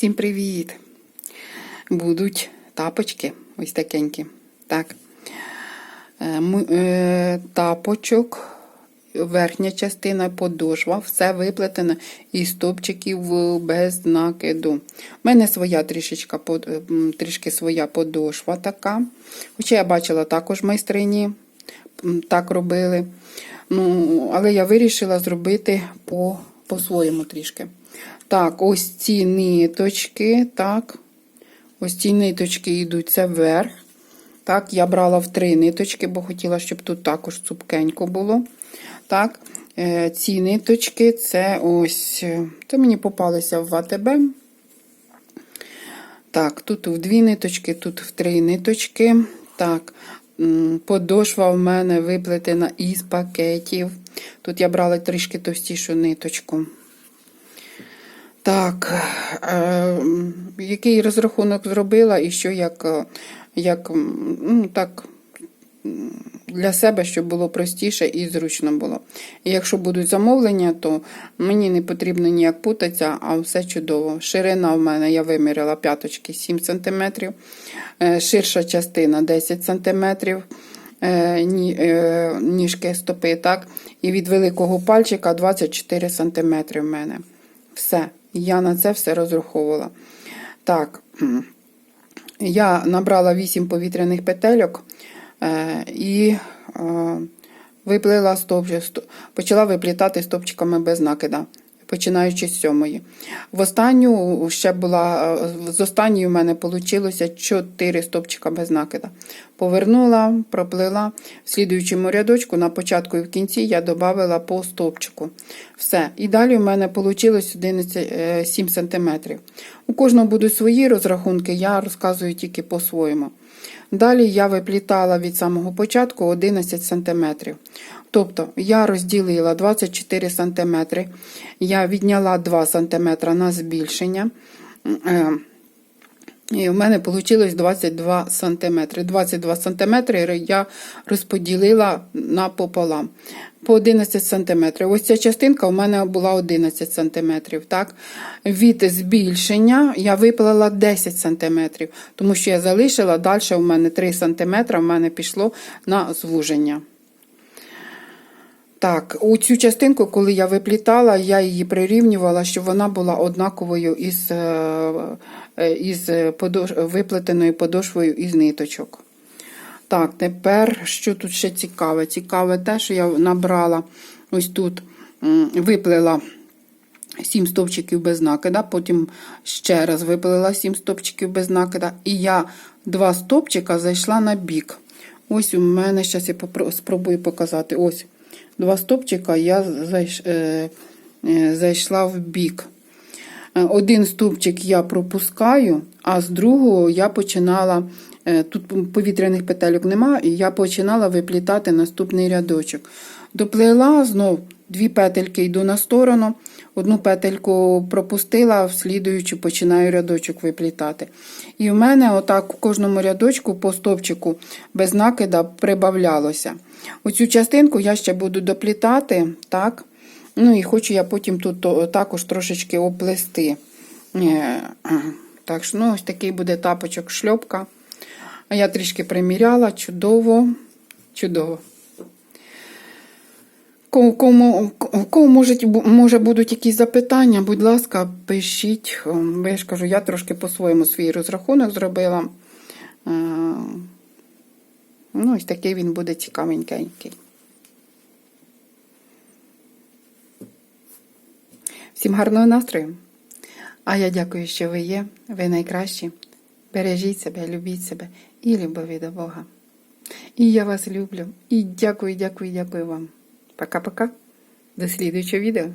Всім привіт! Будуть тапочки ось такенькі. Так. Е, е, Тапочок, верхня частина, подошва, все виплетено із стопчиків е, без накиду. У мене своя трішечка, е, трішки своя подошва така. Хоча я бачила також майстрині так робили. Ну, але я вирішила зробити по, по-своєму трішки. Так, ось ці ниточки, так. Ось ці ниточки йдуть це вверх. Так, я брала в три ниточки, бо хотіла, щоб тут також цупкенько було. Так, е, ці ниточки це ось. е, Це мені попалися в АТБ. Так, тут в дві ниточки, тут в три ниточки. Так, подошва в мене виплетена із пакетів. Тут я брала трішки товстішу ниточку. Так, е, який розрахунок зробила і що як, е, як ну, так, для себе, щоб було простіше і зручно було. І якщо будуть замовлення, то мені не потрібно ніяк путатися, а все чудово. Ширина в мене я виміряла п'яточки 7 см, е, ширша частина 10 см. е, ні- Ніжки стопи, так, і від великого пальчика 24 см в мене. Все, я на це все розраховувала. Так, я набрала 8 повітряних петельок е, і е, виплила стовп, почала виплітати стопчиками без накида, починаючи з сьомої. В останню ще була, з останньої в мене вийшло 4 стопчика без накида. Повернула, проплила. В слідуючому рядочку на початку і в кінці я додала по стовпчику. Все. І далі в мене вийшло 11, 7 см. У кожного будуть свої розрахунки, я розказую тільки по-своєму. Далі я виплітала від самого початку 11 см. Тобто я розділила 24 см, я відняла 2 см на збільшення. Е, і в мене вийшло 22 см. 22 см я розподілила напополам. По 11 см. Ось ця частинка у мене була 11 см. Так? Від збільшення я виплала 10 см, тому що я залишила далі у мене 3 см, в мене пішло на звуження. Так, у цю частинку, коли я виплітала, я її прирівнювала, щоб вона була однаковою із, е, із виплетеною подошвою із ниточок. Так, тепер що тут ще цікаве? Цікаве те, що я набрала ось тут, м, виплела 7 стовпчиків без накида, потім ще раз виплела 7 стовпчиків без накида, і я два стовпчика зайшла на бік. Ось у мене, зараз я спробую показати. Ось два стовпчика я е, е, зайшла в бік. Е, Один стовпчик я пропускаю, а з другого я починала, тут повітряних петельок нема, і я починала виплітати наступний рядочок. Доплела знов дві петельки йду на сторону, одну петельку пропустила, в слідуючу починаю рядочок виплітати. І в мене отак у кожному рядочку по стовпчику без накида прибавлялося. Оцю частинку я ще буду доплітати, так? Ну і хочу я потім тут також трошечки оплести. Е, Так що, ну, ось такий буде тапочок шльопка. А я трішки приміряла, чудово, чудово. Кому, кому, кому може, може будуть якісь запитання, будь ласка, пишіть. Бо я ж кажу, я трошки по-своєму свій розрахунок зробила. Е, Ну, ось такий він буде цікавенький. Всім гарного настрою. А я дякую, що ви є. Ви найкращі. Бережіть себе, любіть себе і любові до Бога. І я вас люблю. І дякую, дякую, дякую вам. Пока-пока. До слідуючого відео.